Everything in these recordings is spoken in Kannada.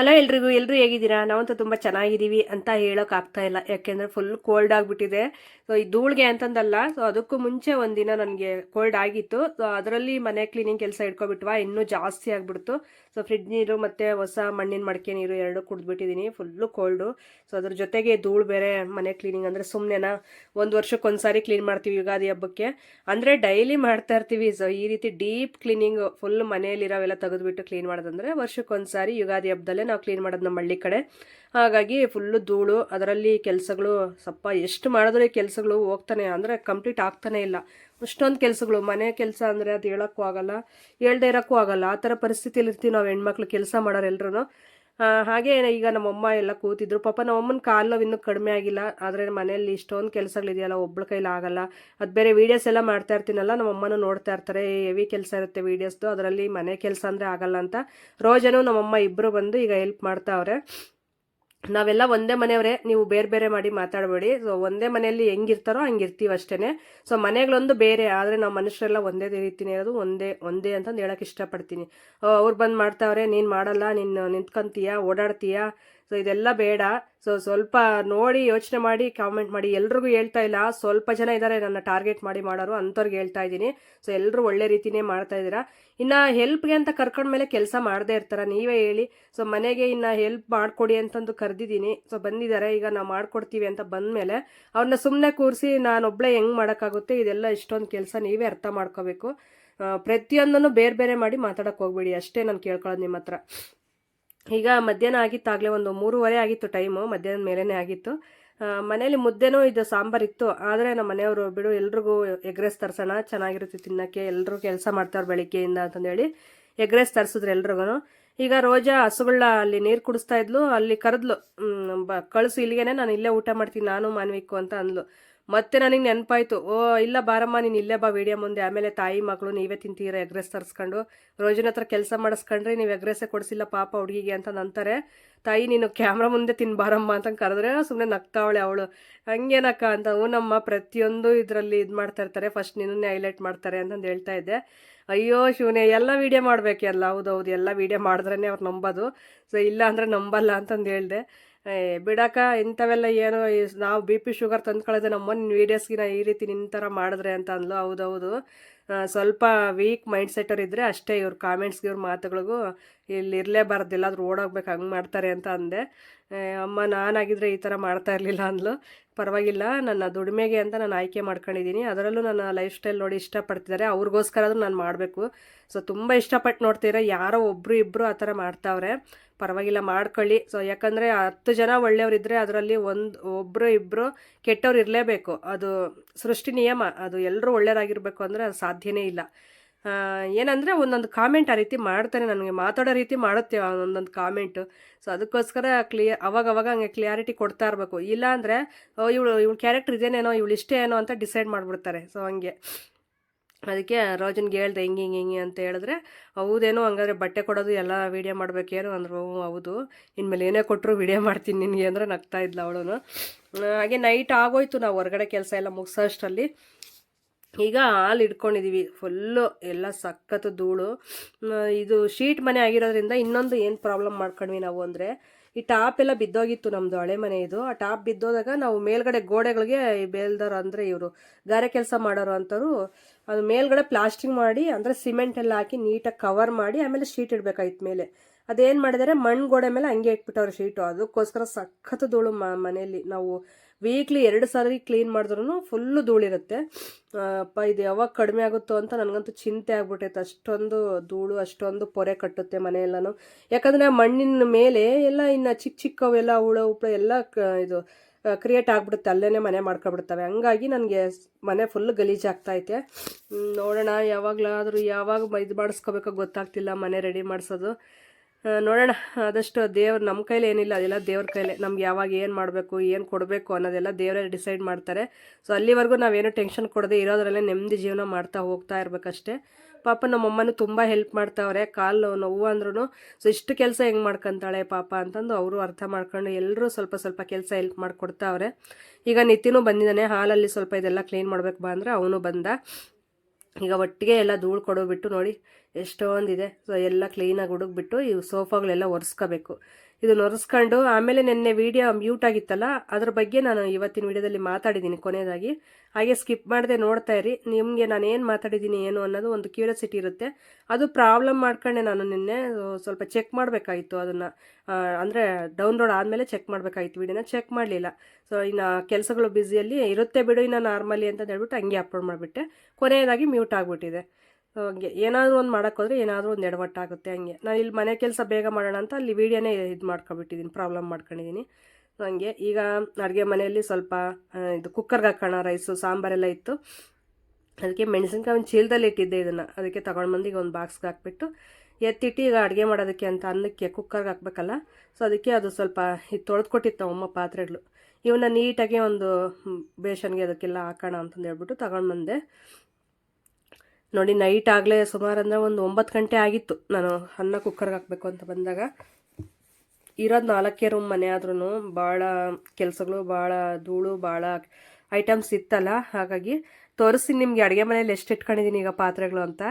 ಹಲೋ ಎಲ್ರಿಗೂ ಎಲ್ಲರೂ ಹೇಗಿದ್ದೀರಾ? ನಾವಂತೂ ತುಂಬ ಚೆನ್ನಾಗಿದ್ದೀವಿ ಅಂತ ಹೇಳೋಕೆ ಆಗ್ತಾ ಇಲ್ಲ. ಯಾಕೆಂದರೆ ಫುಲ್ ಕೋಲ್ಡ್ ಆಗಿಬಿಟ್ಟಿದೆ. ಸೊ ಈ ಧೂಳಿಗೆ ಅಂತಂದಲ್ಲ ಸೊ ಅದಕ್ಕೂ ಮುಂಚೆ ಒಂದಿನ ನನಗೆ ಕೋಲ್ಡ್ ಆಗಿತ್ತು. ಸೊ ಅದರಲ್ಲಿ ಮನೆ ಕ್ಲೀನಿಂಗ್ ಕೆಲಸ ಇಟ್ಕೊಬಿಟ್ವಾ, ಇನ್ನೂ ಜಾಸ್ತಿ ಆಗಿಬಿಡ್ತು. ಸೊ ಫ್ರಿಡ್ಜ್ ನೀರು ಮತ್ತು ಹೊಸ ಮಣ್ಣಿನ ಮಡಿಕೆ ನೀರು ಎರಡು ಕುಡಿದ್ಬಿಟ್ಟಿದ್ದೀನಿ ಫುಲ್ಲು ಕೋಲ್ಡು ಸೊ ಅದ್ರ ಜೊತೆಗೆ ಧೂಳು ಬೇರೆ ಮನೆ ಕ್ಲೀನಿಂಗ್ ಅಂದರೆ ಸುಮ್ಮನೆನಾ ಒಂದು ವರ್ಷಕ್ಕೆ ಒಂದು ಸಾರಿ ಕ್ಲೀನ್ ಮಾಡ್ತೀವಿ ಯುಗಾದಿ ಹಬ್ಬಕ್ಕೆ. ಅಂದರೆ ಡೈಲಿ ಮಾಡ್ತಾ ಇರ್ತೀವಿ. ಸೊ ಈ ರೀತಿ ಡೀಪ್ ಕ್ಲೀನಿಂಗ್ ಫುಲ್ ಮನೆಯಲ್ಲಿರೋವೆಲ್ಲ ತೆಗೆದುಬಿಟ್ಟು ಕ್ಲೀನ್ ಮಾಡೋದಂದ್ರೆ ವರ್ಷಕ್ಕೆ ಒಂದ್ಸಾರಿ ಯುಗಾದಿ ಹಬ್ಬದಲ್ಲೇ ನಾವು ಕ್ಲೀನ್ ಮಾಡೋದು ನಮ್ಮ ಹಳ್ಳಿ ಕಡೆ. ಹಾಗಾಗಿ ಫುಲ್ಲು ಧೂಳು, ಅದರಲ್ಲಿ ಕೆಲಸಗಳು ಸ್ವಲ್ಪ ಎಷ್ಟು ಮಾಡಿದ್ರೆ ಕೆಲಸಗಳು ಹೋಗ್ತಾನೆ, ಅಂದರೆ ಕಂಪ್ಲೀಟ್ ಆಗ್ತಾನೆ ಇಲ್ಲ. ಅಷ್ಟೊಂದು ಕೆಲಸಗಳು, ಮನೆ ಕೆಲಸ ಅಂದರೆ ಅದು ಹೇಳೋಕ್ಕೂ ಆಗಲ್ಲ, ಹೇಳ್ದೆ ಇರೋಕ್ಕೂ ಆಗಲ್ಲ. ಆ ಥರ ಪರಿಸ್ಥಿತಿಯಲ್ಲಿ ಇರ್ತೀವಿ ನಾವು ಹೆಣ್ಮಕ್ಳು ಕೆಲಸ ಮಾಡೋರು ಎಲ್ರೂ ಹಾಗೆ ಈಗ ನಮ್ಮಮ್ಮ ಎಲ್ಲ ಕೂತಿದ್ರು. ಪಾಪ ನಮ್ಮಮ್ಮನ ಕಾಲು ನೋವು ಇನ್ನೂ ಕಡಿಮೆ ಆಗಿಲ್ಲ. ಆದರೆ ಮನೆಯಲ್ಲಿ ಇಷ್ಟೊಂದು ಕೆಲಸಗಳಿದೆಯಲ್ಲ, ಒಬ್ಳ ಕೈಲಿ ಆಗಲ್ಲ. ಅದು ಬೇರೆ ವೀಡಿಯೋಸ್ ಎಲ್ಲ ಮಾಡ್ತಾ ಇರ್ತೀನಲ್ಲ, ನಮ್ಮಮ್ಮನ ನೋಡ್ತಾ ಇರ್ತಾರೆ. ಹೆವಿ ಕೆಲಸ ಇರುತ್ತೆ ವೀಡಿಯೋಸ್ದು ಅದರಲ್ಲಿ ಮನೆ ಕೆಲಸ ಅಂದರೆ ಆಗಲ್ಲ ಅಂತ. ರೋಜನು ನಮ್ಮಮ್ಮ ಇಬ್ಬರು ಬಂದು ಈಗ ಹೆಲ್ಪ್ ಮಾಡ್ತಾವ್ರೆ. ನಾವೆಲ್ಲ ಒಂದೇ ಮನೆಯವರೇ, ನೀವು ಬೇರೆ ಬೇರೆ ಮಾಡಿ ಮಾತಾಡಬೇಡಿ. ಸೊ ಒಂದೇ ಮನೆಯಲ್ಲಿ ಹೆಂಗಿರ್ತಾರೋ ಹಂಗಿರ್ತೀವಿ ಅಷ್ಟೇ ಸೊ ಮನೆಗಳೊಂದು ಬೇರೆ, ಆದರೆ ನಾವು ಮನುಷ್ಯರೆಲ್ಲ ಒಂದೇ ರೀತಿನೇ ಇರೋದು, ಒಂದೇ ಒಂದೇ ಅಂತಂದು ಹೇಳೋಕೆ ಇಷ್ಟಪಡ್ತೀನಿ. ಅವ್ರು ಬಂದು ಮಾಡ್ತಾವ್ರೆ, ನೀನು ಮಾಡಲ್ಲ, ನೀನು ನಿಂತ್ಕೊಂತೀಯ, ಓಡಾಡ್ತೀಯ? ಸೊ ಇದೆಲ್ಲ ಬೇಡ. ಸೊ ಸ್ವಲ್ಪ ನೋಡಿ, ಯೋಚನೆ ಮಾಡಿ ಕಾಮೆಂಟ್ ಮಾಡಿ. ಎಲ್ರಿಗೂ ಹೇಳ್ತಾ ಇಲ್ಲ. ಸ್ವಲ್ಪ ಜನ ಇದ್ದಾರೆ ನನ್ನ ಟಾರ್ಗೆಟ್ ಮಾಡಿ ಮಾಡೋರು, ಅಂಥವ್ರಿಗೆ ಹೇಳ್ತಾ ಇದ್ದೀನಿ. ಸೊ ಎಲ್ಲರೂ ಒಳ್ಳೆ ರೀತಿನೇ ಮಾಡ್ತಾ ಇದ್ದೀರಾ. ಇನ್ನು ಹೆಲ್ಪ್ಗೆ ಅಂತ ಕರ್ಕೊಂಡ್ಮೇಲೆ ಕೆಲಸ ಮಾಡದೇ ಇರ್ತಾರ, ನೀವೇ ಹೇಳಿ. ಸೊ ಮನೆಗೆ ಇನ್ನು ಹೆಲ್ಪ್ ಮಾಡಿಕೊಡಿ ಅಂತಂದು ಕರೆದಿದ್ದೀನಿ. ಸೊ ಬಂದಿದ್ದಾರೆ, ಈಗ ನಾವು ಮಾಡ್ಕೊಡ್ತೀವಿ ಅಂತ ಬಂದಮೇಲೆ ಅವ್ರನ್ನ ಸುಮ್ಮನೆ ಕೂರಿಸಿ ನಾನೊಬ್ಬಳೇ ಹೆಂಗೆ ಮಾಡೋಕ್ಕಾಗುತ್ತೆ, ಇದೆಲ್ಲ ಇಷ್ಟೊಂದು ಕೆಲಸ ನೀವೇ ಅರ್ಥ ಮಾಡ್ಕೋಬೇಕು. ಪ್ರತಿಯೊಂದನ್ನು ಬೇರೆ ಬೇರೆ ಮಾಡಿ ಮಾತಾಡೋಕೆ ಹೋಗ್ಬೇಡಿ. ಅಷ್ಟೇ ನಾನು ಕೇಳ್ಕೊಳ್ಳೋದು ನಿಮ್ಮ ಹತ್ರ ಈಗ ಮಧ್ಯಾಹ್ನ ಆಗಿತ್ತಾಗಲೇ ಒಂದು ಮೂರುವರೆ ಆಗಿತ್ತು ಟೈಮು ಮಧ್ಯಾಹ್ನದ ಮೇಲೇ ಆಗಿತ್ತು. ಮನೇಲಿ ಮುದ್ದೆನೂ ಇದು ಸಾಂಬಾರಿತ್ತು ಆದರೆ ನಮ್ಮ ಮನೆಯವರು, ಬಿಡು, ಎಲ್ರಿಗೂ ಎಗ್ ರೈಸ್ ತರಿಸೋಣ, ಚೆನ್ನಾಗಿರುತ್ತೆ ತಿನ್ನೋಕ್ಕೆ ಎಲ್ಲರೂ ಕೆಲಸ ಮಾಡ್ತಾರೆ ಬೆಳಿಗ್ಗೆಯಿಂದ, ಅಂತಂದೇಳಿ ಎಗ್ ರೈಸ್ ತರಿಸಿದ್ರು ಎಲ್ರಿಗೂ ಈಗ ರೋಜಾ ಹಸುಗಳನ್ನ ಅಲ್ಲಿ ನೀರು ಕುಡಿಸ್ತಾ ಇದ್ಲು, ಅಲ್ಲಿ ಕರೆದ್ಲು ಬ, ಕಳಿಸು ಇಲ್ಲಿಗೆ ನಾನು ಇಲ್ಲೇ ಊಟ ಮಾಡ್ತೀನಿ, ನಾನು ಮಾನ್ವಿಕ್ಕು, ಅಂತ ಅಂದ್ಲು. ಮತ್ತೆ ನನಗೆ ನೆನಪಾಯ್ತು. ಓ, ಇಲ್ಲ ಬಾರಮ್ಮ, ನೀನು ಇಲ್ಲೇ ಬಾ ವಿಡಿಯೋ ಮುಂದೆ. ಆಮೇಲೆ ತಾಯಿ ಮಗಳು ನೀವೇ ತಿಂತೀರ ಎಗ್ರೆಸ್ ತರಿಸ್ಕೊಂಡು? ರೋಜಿನ ಹತ್ರ ಕೆಲಸ ಮಾಡಿಸ್ಕೊಂಡ್ರೆ ನೀವು ಎಗ್ರೆಸ್ಸೇ ಕೊಡಿಸಿಲ್ಲ ಪಾಪ ಹುಡುಗಿಗೆ ಅಂತ ನಂತಾರೆ ತಾಯಿ, ನೀನು ಕ್ಯಾಮ್ರಾ ಮುಂದೆ ತಿನ್ಬಾರಮ್ಮ ಅಂತ ಕರೆದ್ರೆ ಸುಮ್ಮನೆ ನಗ್ತಾವಳೆ ಅವಳು. ಹಂಗೇನಕ್ಕ ಅಂತ ನಮ್ಮ ಪ್ರತಿಯೊಂದು ಇದರಲ್ಲಿ ಇದು ಮಾಡ್ತಾ ಇರ್ತಾರೆ. ಫಸ್ಟ್ ನಿನ್ನೇ ಹೈಲೈಟ್ ಮಾಡ್ತಾರೆ ಅಂತಂದು ಹೇಳ್ತಾ ಇದ್ದೆ. ಅಯ್ಯೋ, ಶಿವನೇ, ಎಲ್ಲ ವೀಡಿಯೋ ಮಾಡಬೇಕೆಲ್ಲ ಹೌದೌದು, ಎಲ್ಲ ವೀಡಿಯೋ ಮಾಡಿದ್ರೇ ಅವ್ರು ನಂಬೋದು. ಸೊ ಇಲ್ಲ ಅಂದರೆ ನಂಬಲ್ಲ ಅಂತಂದು ಹೇಳಿದೆ. ಬಿಡಾಕ ಇಂಥವೆಲ್ಲ ಏನೋ ನಾವು ಬಿ ಪಿ ಶುಗರ್ ತಂದ್ಕೊಳ್ಳೋದು ನಮ್ಮ ವೀಡಿಯೋಸ್ಗಿನ ಈ ರೀತಿ ನಿನ್ನ ಥರ ಮಾಡಿದ್ರೆ ಅಂತ ಅಂದ್ಲು. ಹೌದೌದು. ಸ್ವಲ್ಪ ವೀಕ್ ಮೈಂಡ್ ಸೆಟರ್ ಇದ್ದರೆ ಅಷ್ಟೇ ಇವ್ರ ಕಾಮೆಂಟ್ಸ್ಗೆ ಇವ್ರ ಮಾತುಗಳಿಗೂ ಇಲ್ಲಿ ಇರಲೇಬಾರ್ದು. ಎಲ್ಲಾದ್ರೂ ಓಡೋಗ್ಬೇಕು, ಹಂಗೆ ಮಾಡ್ತಾರೆ ಅಂತ ಅಂದೆ. ಅಮ್ಮ ನಾನಾಗಿದ್ದರೆ ಈ ಥರ ಮಾಡ್ತಾ ಇರಲಿಲ್ಲ ಅಂದ್ಲು. ಪರವಾಗಿಲ್ಲ, ನನ್ನ ದುಡಿಮೆಗೆ ಅಂತ ನಾನು ಆಯ್ಕೆ ಮಾಡ್ಕೊಂಡಿದ್ದೀನಿ. ಅದರಲ್ಲೂ ನನ್ನ ಲೈಫ್ ಸ್ಟೈಲ್ ನೋಡಿ ಇಷ್ಟಪಡ್ತಿದ್ದಾರೆ. ಅವ್ರಿಗೋಸ್ಕರ ನಾನು ಮಾಡಬೇಕು. ಸೊ, ತುಂಬ ಇಷ್ಟಪಟ್ಟು ನೋಡ್ತೀರಾ ಯಾರೋ ಒಬ್ಬರು ಇಬ್ಬರು ಆ ಥರ ಮಾಡ್ತಾವ್ರೆ. ಪರವಾಗಿಲ್ಲ, ಮಾಡ್ಕೊಳ್ಳಿ. ಸೊ ಯಾಕಂದರೆ ಹತ್ತು ಜನ ಒಳ್ಳೆಯವರಿದ್ದರೆ ಅದರಲ್ಲಿ ಒಂದು ಒಬ್ಬರು ಇಬ್ಬರು ಕೆಟ್ಟವ್ರು ಇರಲೇಬೇಕು. ಅದು ಸೃಷ್ಟಿ ನಿಯಮ. ಅದು ಎಲ್ಲರೂ ಒಳ್ಳೆಯರಾಗಿರಬೇಕು ಅಂದರೆ ಅದು ಸಾಧ್ಯನೇ ಇಲ್ಲ. ಏನಂದರೆ ಒಂದೊಂದು ಕಾಮೆಂಟ್ ಆ ರೀತಿ ಮಾಡ್ತಾನೆ ನನಗೆ. ಮಾತಾಡೋ ರೀತಿ ಮಾಡುತ್ತೆ ಒಂದೊಂದು ಕಾಮೆಂಟು ಸೊ ಅದಕ್ಕೋಸ್ಕರ ಕ್ಲಿಯರ್ ಅವಾಗ ಅವಾಗ ಹಂಗೆ ಕ್ಲಿಯಾರಿಟಿ ಕೊಡ್ತಾ ಇರಬೇಕು. ಇಲ್ಲಾಂದರೆ ಇವಳು ಇವಳು ಕ್ಯಾರೆಕ್ಟರ್ ಇದೇನೇನೋ, ಇವಳು ಇಷ್ಟೇ ಏನೋ ಅಂತ ಡಿಸೈಡ್ ಮಾಡಿಬಿಡ್ತಾರೆ. ಸೊ ಹಂಗೆ. ಅದಕ್ಕೆ ರೋಜನ್ಗೆ ಹೇಳ್ದೆ, ಹಿಂಗೆ ಹಿಂಗೆ ಹಿಂಗೆ ಅಂತ ಹೇಳಿದ್ರೆ, ಹೌದೇನೋ, ಹಂಗಾದ್ರೆ ಬಟ್ಟೆ ಕೊಡೋದು ಎಲ್ಲ ವೀಡಿಯೋ ಮಾಡಬೇಕೇನು ಅಂದರು. ಹೌದು. ಇನ್ಮೇಲೆ ಏನೇ ಕೊಟ್ಟರು ವೀಡಿಯೋ ಮಾಡ್ತೀನಿ ನಿನಗೆ ಅಂದರೆ ನಗ್ತಾ ಇದ್ಲು ಅವಳು ಹಾಗೆ ನೈಟ್ ಆಗೋಯ್ತು ನಾವು ಹೊರಗಡೆ ಕೆಲಸ ಎಲ್ಲ ಮುಗಿಸೋಷ್ಟರಲ್ಲಿ. ಈಗ ಹಾಲು ಇಟ್ಕೊಂಡಿದ್ದೀವಿ ಫುಲ್ಲು ಎಲ್ಲ ಸಖತ್ತು ಧೂಳು. ಇದು ಶೀಟ್ ಮನೆ ಆಗಿರೋದ್ರಿಂದ ಇನ್ನೊಂದು ಏನು ಪ್ರಾಬ್ಲಮ್ ಮಾಡ್ಕೊಂಡ್ವಿ ನಾವು ಅಂದರೆ ಈ ಟಾಪ್ ಎಲ್ಲ ಬಿದ್ದೋಗಿತ್ತು ನಮ್ಮದು ಹಳೆ ಮನೆ ಇದು. ಆ ಟಾಪ್ ಬಿದ್ದೋದಾಗ ನಾವು ಮೇಲ್ಗಡೆ ಗೋಡೆಗಳಿಗೆ ಬೇಲ್ದಾರ ಅಂದರೆ ಇವರು ಗಾರೆ ಕೆಲಸ ಮಾಡೋರು ಅಂಥವ್ರು ಅದು ಮೇಲ್ಗಡೆ ಪ್ಲಾಸ್ಟಿಂಗ್ ಮಾಡಿ, ಅಂದರೆ ಸಿಮೆಂಟ್ ಎಲ್ಲ ಹಾಕಿ ನೀಟಾಗಿ ಕವರ್ ಮಾಡಿ, ಆಮೇಲೆ ಶೀಟ್ ಇಡಬೇಕಾಯ್ತು ಮೇಲೆ. ಅದೇನು ಮಾಡಿದರೆ, ಮಣ್ಣು ಗೋಡೆ ಮೇಲೆ ಹಂಗೆ ಇಟ್ಬಿಟ್ಟವ್ರು ಶೀಟು. ಅದಕ್ಕೋಸ್ಕರ ಸಖತ್ತು ಧೂಳು ಮನೆಯಲ್ಲಿ ನಾವು ವೀಕ್ಲಿ ಎರಡು ಸಾರಿ ಕ್ಲೀನ್ ಮಾಡಿದ್ರೂ ಫುಲ್ಲು ಧೂಳಿರುತ್ತೆ. ಅಪ್ಪ, ಇದು ಯಾವಾಗ ಕಡಿಮೆ ಆಗುತ್ತೋ ಅಂತ ನನಗಂತೂ ಚಿಂತೆ ಆಗ್ಬಿಟ್ಟೈತೆ. ಅಷ್ಟೊಂದು ಧೂಳು, ಅಷ್ಟೊಂದು ಪೊರೆ ಕಟ್ಟುತ್ತೆ ಮನೆಯೆಲ್ಲನೂ. ಯಾಕಂದರೆ ಮಣ್ಣಿನ ಮೇಲೆ ಎಲ್ಲ ಇನ್ನು ಚಿಕ್ಕ ಚಿಕ್ಕವೆಲ್ಲ, ಹುಳ ಉಪ್ಪಳ ಎಲ್ಲ ಇದು ಕ್ರಿಯೇಟ್ ಆಗ್ಬಿಡುತ್ತೆ. ಅಲ್ಲೇ ಮನೆ ಮಾಡ್ಕೊಬಿಡ್ತವೆ. ಹಂಗಾಗಿ ನನಗೆ ಮನೆ ಫುಲ್ ಗಲೀಜಾಗ್ತೈತೆ ನೋಡೋಣ, ಯಾವಾಗಲಾದರೂ ಯಾವಾಗ ಇದು ಮಾಡಿಸ್ಕೋಬೇಕೋ ಗೊತ್ತಾಗ್ತಿಲ್ಲ ಮನೆ ರೆಡಿ ಮಾಡಿಸೋದು. ನೋಡೋಣ. ಆದಷ್ಟು ದೇವ್ರು ನಮ್ಮ ಕೈಲಿ ಏನಿಲ್ಲ, ಅದೆಲ್ಲ ದೇವ್ರ ಕೈಲೇ. ನಮ್ಗೆ ಯಾವಾಗ ಏನು ಮಾಡಬೇಕು, ಏನು ಕೊಡಬೇಕು ಅನ್ನೋದೆಲ್ಲ ದೇವರೇ ಡಿಸೈಡ್ ಮಾಡ್ತಾರೆ. ಸೊ, ಅಲ್ಲಿವರೆಗೂ ನಾವೇನು ಟೆನ್ಷನ್ ಕೊಡದೆ ಇರೋದ್ರಲ್ಲೇ ನೆಮ್ಮದಿ ಜೀವನ ಮಾಡ್ತಾ ಹೋಗ್ತಾ ಇರಬೇಕಷ್ಟೇ. ಪಾಪ ನಮ್ಮಮ್ಮನೂ ತುಂಬ ಹೆಲ್ಪ್ ಮಾಡ್ತಾವ್ರೆ, ಕಾಲು ನೋವು ಅಂದ್ರೂ ಸೊ, ಇಷ್ಟು ಕೆಲಸ ಹೆಂಗೆ ಮಾಡ್ಕೊತಾಳೆ ಪಾಪ ಅಂತಂದು ಅವರು ಅರ್ಥ ಮಾಡ್ಕೊಂಡು ಎಲ್ಲರೂ ಸ್ವಲ್ಪ ಸ್ವಲ್ಪ ಕೆಲಸ ಹೆಲ್ಪ್ ಮಾಡಿಕೊಡ್ತಾವ್ರೆ. ಈಗ ನಿತಿನೂ ಬಂದಿದ್ದಾನೆ, ಹಾಲಲ್ಲಿ ಸ್ವಲ್ಪ ಇದೆಲ್ಲ ಕ್ಲೀನ್ ಮಾಡ್ಬೇಕು ಬಾ ಅಂದರೆ ಅವನು ಬಂದ. ಈಗ ಒಟ್ಟಿಗೆ ಎಲ್ಲ ಧೂಳು ಕೊಡೋಬಿಟ್ಟು ನೋಡಿ ಎಷ್ಟೊಂದಿದೆ ಸೊ ಎಲ್ಲ ಕ್ಲೀನಾಗಿ ಹುಡುಕ್ಬಿಟ್ಟು ಇವು ಸೋಫಾಗಳೆಲ್ಲ ಒರೆಸ್ಕೋಬೇಕು. ಇದನ್ನ ಒರೆಸ್ಕೊಂಡು, ಆಮೇಲೆ ನಿನ್ನೆ ವಿಡಿಯೋ ಮ್ಯೂಟ್ ಆಗಿತ್ತಲ್ಲ, ಅದ್ರ ಬಗ್ಗೆ ನಾನು ಇವತ್ತಿನ ವಿಡಿಯೋದಲ್ಲಿ ಮಾತಾಡಿದ್ದೀನಿ ಕೊನೆಯದಾಗಿ. ಹಾಗೆ ಸ್ಕಿಪ್ ಮಾಡದೆ ನೋಡ್ತಾ ಇರಿ. ನಿಮಗೆ ನಾನು ಏನು ಮಾತಾಡಿದ್ದೀನಿ, ಏನು ಅನ್ನೋದು ಒಂದು ಕ್ಯೂರಿಯಾಸಿಟಿ ಇರುತ್ತೆ. ಅದು ಪ್ರಾಬ್ಲಮ್ ಮಾಡ್ಕೊಂಡೆ ನಾನು ನಿನ್ನೆ. ಸ್ವಲ್ಪ ಚೆಕ್ ಮಾಡಬೇಕಾಗಿತ್ತು ಅದನ್ನು. ಅಂದರೆ ಡೌನ್ಲೋಡ್ ಆದಮೇಲೆ ಚೆಕ್ ಮಾಡಬೇಕಾಗಿತ್ತು ವಿಡಿಯೋನ ಚೆಕ್ ಮಾಡಲಿಲ್ಲ. ಸೊ ಇನ್ನು ಕೆಲಸಗಳು ಬ್ಯುಸಿಯಲ್ಲಿ ಇರುತ್ತೆ ಬಿಡು ಇನ್ನು ನಾರ್ಮಲಿ ಅಂತ ಹೇಳ್ಬಿಟ್ಟು ಹಂಗೆ ಅಪ್ಲೋಡ್ ಮಾಡಿಬಿಟ್ಟೆ. ಕೊನೆಯದಾಗಿ ಮ್ಯೂಟ್ ಆಗಿಬಿಟ್ಟಿದೆ. ಹಂಗೆ. ಏನಾದರೂ ಒಂದು ಮಾಡೋಕ್ಕೋದ್ರೆ ಏನಾದರೂ ಒಂದು ಎಡವಟ್ಟಾಗುತ್ತೆ ಹಂಗೆ. ನಾನು ಇಲ್ಲಿ ಮನೆ ಕೆಲಸ ಬೇಗ ಮಾಡೋಣ ಅಂತ ಅಲ್ಲಿ ವೀಡಿಯೋನೇ ಇದು ಮಾಡ್ಕೊಬಿಟ್ಟಿದ್ದೀನಿ ಪ್ರಾಬ್ಲಮ್ ಮಾಡ್ಕೊಂಡಿದ್ದೀನಿ ಹಂಗೆ. ಈಗ ಅಡುಗೆ ಮನೆಯಲ್ಲಿ ಸ್ವಲ್ಪ ಇದು ಕುಕ್ಕರ್ಗೆ ಹಾಕೋಣ ರೈಸು ಸಾಂಬಾರೆಲ್ಲ ಇತ್ತು. ಅದಕ್ಕೆ ಮೆಣಸಿನ್ಕಾಯಿ ಒಂದು ಚೀಲದಲ್ಲಿ ಇಟ್ಟಿದ್ದೆ ಇದನ್ನು. ಅದಕ್ಕೆ ತಗೊಂಡು ಬಂದು ಈಗ ಒಂದು ಬಾಕ್ಸ್ಗೆ ಹಾಕ್ಬಿಟ್ಟು ಎತ್ತಿಟ್ಟು ಈಗ ಅಡುಗೆ ಮಾಡೋದಕ್ಕೆ ಅಂತ ಅನ್ನಕ್ಕೆ ಕುಕ್ಕರ್ಗೆ ಹಾಕ್ಬೇಕಲ್ಲ. ಸೊ ಅದಕ್ಕೆ ಅದು ಸ್ವಲ್ಪ ಇದು ತೊಳೆದ್ಕೊಟ್ಟಿತ್ತು ಅಮ್ಮ ಪಾತ್ರೆಗಳು. ಇವನ್ನ ನೀಟಾಗಿ ಒಂದು ಬೇಷನ್ಗೆ ಅದಕ್ಕೆಲ್ಲ ಹಾಕೋಣ ಅಂತಂದು ಹೇಳ್ಬಿಟ್ಟು ತಗೊಂಡು ಬಂದೆ ನೋಡಿ ನೈಟ್ ಆಗಲೇ ಸುಮಾರು ಅಂದರೆ ಒಂದು ಒಂಬತ್ತು ಗಂಟೆ ಆಗಿತ್ತು ನಾನು ಅನ್ನ ಕುಕ್ಕರ್ಗೆ ಹಾಕಬೇಕು ಅಂತ ಬಂದಾಗ. ಇರೋದು ನಾಲ್ಕೇ ರೂಮ್ ಮನೆ ಆದ್ರೂ ಭಾಳ ಕೆಲಸಗಳು ಭಾಳ ಧೂಳು ಭಾಳ ಐಟಮ್ಸ್ ಇತ್ತಲ್ಲ, ಹಾಗಾಗಿ ತೋರಿಸಿ ನಿಮಗೆ. ಅಡುಗೆ ಮನೇಲಿ ಎಷ್ಟು ಇಟ್ಕೊಂಡಿದ್ದೀನಿ ಈಗ ಪಾತ್ರೆಗಳು ಅಂತ.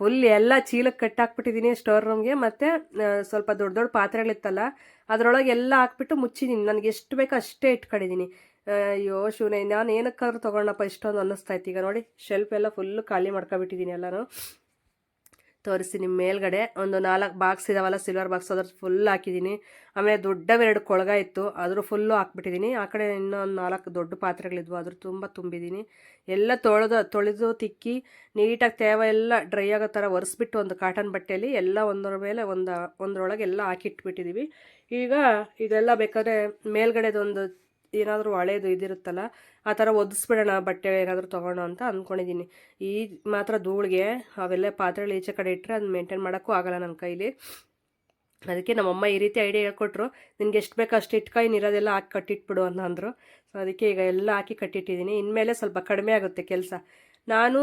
ಫುಲ್ ಎಲ್ಲ ಚೀಲಕ್ಕೆ ಕಟ್ಟಾಕ್ಬಿಟ್ಟಿದ್ದೀನಿ ಸ್ಟೋರ್ ರೂಮ್ಗೆ ಮತ್ತು ಸ್ವಲ್ಪ ದೊಡ್ಡ ದೊಡ್ಡ ಪಾತ್ರೆಗಳಿತ್ತಲ್ಲ ಅದರೊಳಗೆ ಎಲ್ಲ ಹಾಕ್ಬಿಟ್ಟು ಮುಚ್ಚಿದ್ದೀನಿ ನನಗೆ ಎಷ್ಟು ಬೇಕೋ ಅಷ್ಟೇ ಇಟ್ಕೊಂಡಿದ್ದೀನಿ ಅಯ್ಯೋ ಶಿವನೇ, ನಾನು ಏನಕ್ಕಾದ್ರೂ ತೊಗೊಂಡಪ್ಪ ಇಷ್ಟೊಂದು ಅನ್ನಿಸ್ತಾ ಇತ್ತು ಈಗ ನೋಡಿ ಶೆಲ್ಫ್ ಎಲ್ಲ ಫುಲ್ಲು ಖಾಲಿ ಮಾಡ್ಕೊಬಿಟ್ಟಿದ್ದೀನಿ ಎಲ್ಲನೂ. ತೋರಿಸಿ ನಿಮ್ಮ ಮೇಲ್ಗಡೆ. ಒಂದು ನಾಲ್ಕು ಬಾಕ್ಸ್ ಇದಾವಲ್ಲ ಸಿಲ್ವರ್ ಬಾಕ್ಸ್ ಅದ್ರ ಫುಲ್ ಹಾಕಿದ್ದೀನಿ ಆಮೇಲೆ ದೊಡ್ಡವೆರಡು ಕೊಳಗ ಇತ್ತು, ಅದ್ರ ಫುಲ್ಲು ಹಾಕ್ಬಿಟ್ಟಿದ್ದೀನಿ ಆ ಕಡೆ ಇನ್ನೊಂದು ನಾಲ್ಕು ದೊಡ್ಡ ಪಾತ್ರೆಗಳಿದ್ವು, ಅದ್ರ ತುಂಬ ತುಂಬಿದ್ದೀನಿ ಎಲ್ಲ ತೊಳೆದು ತೊಳೆದು ತಿಕ್ಕಿ, ನೀಟಾಗಿ ತೇವ ಎಲ್ಲ ಡ್ರೈ ಆಗೋ ಥರ ಒರೆಸ್ಬಿಟ್ಟು ಒಂದು ಕಾಟನ್ ಬಟ್ಟೆಯಲ್ಲಿ ಎಲ್ಲ ಒಂದರ ಮೇಲೆ ಒಂದು, ಒಂದರೊಳಗೆ ಎಲ್ಲ ಹಾಕಿಟ್ಬಿಟ್ಟಿದ್ದೀವಿ ಈಗ ಇದೆಲ್ಲ ಬೇಕಾದ್ರೆ ಮೇಲ್ಗಡೆದೊಂದು ಏನಾದರೂ ಹಳೇದು ಇದಿರುತ್ತಲ್ಲ, ಆ ಥರ ಒದಿಸ್ಬಿಡೋಣ, ಬಟ್ಟೆ ಏನಾದರೂ ತೊಗೊಳೋ ಅಂತ ಅಂದ್ಕೊಂಡಿದ್ದೀನಿ ಈ ಮಾತ್ರ ಧೂಳಿಗೆ ಅವೆಲ್ಲ ಪಾತ್ರೆಗಳು ಈಚೆ ಕಡೆ ಇಟ್ಟರೆ ಅದನ್ನ ಮೇಂಟೈನ್ ಮಾಡೋಕ್ಕೂ ಆಗಲ್ಲ ನನ್ನ ಕೈಲಿ. ಅದಕ್ಕೆ ನಮ್ಮಮ್ಮ ಈ ರೀತಿ ಐಡಿಯಾ ಹೇಳ್ಕೊಟ್ರು, ನಿನಗೆ ಎಷ್ಟು ಬೇಕೋ ಅಷ್ಟು ಇಟ್ಕಾಯಿ ನೀರೋದೆಲ್ಲ ಹಾಕಿ ಕಟ್ಟಿಟ್ಬಿಡು ಅಂತ ಅಂದರು. ಸೊ ಅದಕ್ಕೆ ಈಗ ಎಲ್ಲ ಹಾಕಿ ಕಟ್ಟಿಟ್ಟಿದ್ದೀನಿ. ಇನ್ಮೇಲೆ ಸ್ವಲ್ಪ ಕಡಿಮೆ ಆಗುತ್ತೆ ಕೆಲಸ. ನಾನು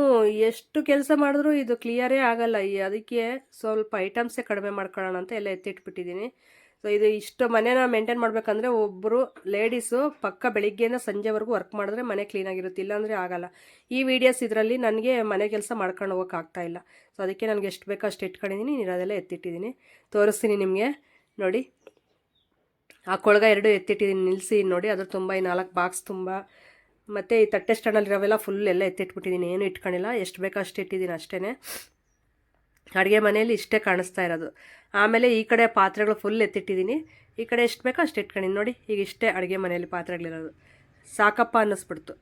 ಎಷ್ಟು ಕೆಲಸ ಮಾಡಿದ್ರೂ ಇದು ಕ್ಲಿಯರೇ ಆಗಲ್ಲ. ಅದಕ್ಕೆ ಸ್ವಲ್ಪ ಐಟಮ್ಸೇ ಕಡಿಮೆ ಮಾಡ್ಕೊಳ್ಳೋಣ ಅಂತ ಎಲ್ಲ ಎತ್ತಿಟ್ಬಿಟ್ಟಿದ್ದೀನಿ. ಸೊ ಇದು ಇಷ್ಟು ಮನೇನ ಮೇಂಟೈನ್ ಮಾಡಬೇಕಂದ್ರೆ ಒಬ್ಬರು ಲೇಡೀಸು ಪಕ್ಕ ಬೆಳಿಗ್ಗೆಯಿಂದ ಸಂಜೆವರೆಗೂ ವರ್ಕ್ ಮಾಡಿದ್ರೆ ಮನೆ ಕ್ಲೀನಾಗಿರುತ್ತೆ ಇಲ್ಲಾಂದರೆ ಆಗಲ್ಲ. ಈ ವೀಡಿಯೋಸ್ ಇದರಲ್ಲಿ ನನಗೆ ಮನೆ ಕೆಲಸ ಮಾಡ್ಕೊಂಡು ಹೋಗೋಕ್ಕಾಗ್ತಾ ಇಲ್ಲ. ಸೊ ಅದಕ್ಕೆ ನನಗೆ ಎಷ್ಟು ಬೇಕೋ ಅಷ್ಟು ಇಟ್ಕೊಂಡಿದ್ದೀನಿ ಅದೆಲ್ಲ ಎತ್ತಿಟ್ಟಿದ್ದೀನಿ ತೋರಿಸ್ತೀನಿ ನಿಮಗೆ, ನೋಡಿ. ಆ ಕೊಳಗ ಎರಡು ಎತ್ತಿಟ್ಟಿದ್ದೀನಿ ನಿಲ್ಲಿಸಿ ನೋಡಿ, ಅದ್ರ ತುಂಬ ಈ ನಾಲ್ಕು ಬಾಕ್ಸ್ ತುಂಬ. ಮತ್ತು ಈ ತಟ್ಟೆ ಸ್ಟ್ಯಾಂಡಲ್ಲಿರೋವೆಲ್ಲ ಫುಲ್ ಎಲ್ಲ ಎತ್ತಿಟ್ಬಿಟ್ಟಿದ್ದೀನಿ ಏನು ಇಟ್ಕೊಂಡಿಲ್ಲ, ಎಷ್ಟು ಬೇಕೋ ಅಷ್ಟು ಇಟ್ಟಿದ್ದೀನಿ ಅಷ್ಟೇ ಅಡುಗೆ ಮನೆಯಲ್ಲಿ ಇಷ್ಟೇ ಕಾಣಿಸ್ತಾ ಇರೋದು. ಆಮೇಲೆ ಈ ಕಡೆ ಪಾತ್ರೆಗಳು ಫುಲ್ ಎತ್ತಿಟ್ಟಿದ್ದೀನಿ. ಈ ಕಡೆ ಎಷ್ಟು ಬೇಕೋ ಅಷ್ಟು ಇಟ್ಕೊಂಡಿನಿ ನೋಡಿ. ಈಗ ಇಷ್ಟೇ ಅಡುಗೆ ಮನೆಯಲ್ಲಿ ಪಾತ್ರೆಗಳಿರೋದು. ಸಾಕಪ್ಪ ಅನ್ನಿಸ್ಬಿಡ್ತು.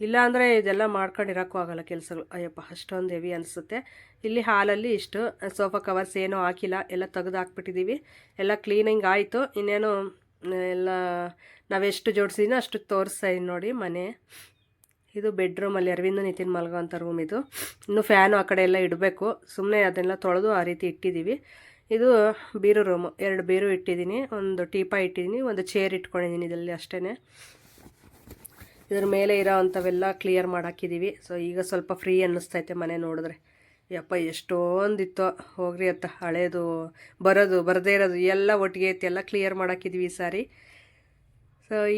ಇಲ್ಲ ಅಂದರೆ ಇದೆಲ್ಲ ಮಾಡ್ಕೊಂಡಿರೋಕ್ಕೂ ಆಗೋಲ್ಲ ಕೆಲಸಗಳು. ಅಯ್ಯಪ್ಪ, ಅಷ್ಟೊಂದು ಹೆವಿ ಅನಿಸುತ್ತೆ. ಇಲ್ಲಿ ಹಾಲಲ್ಲಿ ಇಷ್ಟು, ಸೋಫಾ ಕವರ್ಸ್ ಏನೂ ಹಾಕಿಲ್ಲ. ಎಲ್ಲ ತೆಗೆದು ಹಾಕ್ಬಿಟ್ಟಿದ್ದೀವಿ ಎಲ್ಲ ಕ್ಲೀನಿಂಗ್ ಆಯಿತು. ಇನ್ನೇನು, ಎಲ್ಲ ನಾವೆಷ್ಟು ಜೋಡಿಸಿದೀನೋ ಅಷ್ಟು ತೋರಿಸ್ತಾ ನೋಡಿ ಮನೆ. ಇದು ಬೆಡ್ರೂಮಲ್ಲಿ ಅರವಿಂದ ನಿತಿನ್ ಮಲ್ಗೋ ಅಂತ ರೂಮ್ ಇದು. ಇನ್ನು ಫ್ಯಾನು ಆ ಕಡೆ ಎಲ್ಲ ಇಡಬೇಕು. ಸುಮ್ಮನೆ ಅದನ್ನೆಲ್ಲ ತೊಳೆದು ಆ ರೀತಿ ಇಟ್ಟಿದ್ದೀವಿ ಇದು ಬೀರು ರೂಮು ಎರಡು ಬೀರು ಇಟ್ಟಿದ್ದೀನಿ ಒಂದು ಟೀಪಾ ಇಟ್ಟಿದ್ದೀನಿ ಒಂದು ಚೇರ್ ಇಟ್ಕೊಂಡಿದ್ದೀನಿ ಇದರಲ್ಲಿ ಅಷ್ಟೇ ಇದ್ರ ಮೇಲೆ ಇರೋ ಅಂಥವೆಲ್ಲ ಕ್ಲಿಯರ್ ಮಾಡಾಕಿದ್ದೀವಿ ಸೊ ಈಗ ಸ್ವಲ್ಪ ಫ್ರೀ ಅನ್ನಿಸ್ತೈತೆ ಮನೆ ನೋಡಿದ್ರೆ. ಯಪ್ಪ, ಎಷ್ಟೊಂದಿತ್ತು. ಹೋಗ್ರಿ ಅತ್ತ, ಹಳೇದು, ಬರೋದು, ಬರದೇ ಇರೋದು, ಎಲ್ಲ ಒಟ್ಟಿಗೆ ಐತಿ, ಎಲ್ಲ ಕ್ಲಿಯರ್ ಮಾಡಾಕಿದ್ವಿ ಈ ಸಾರಿ.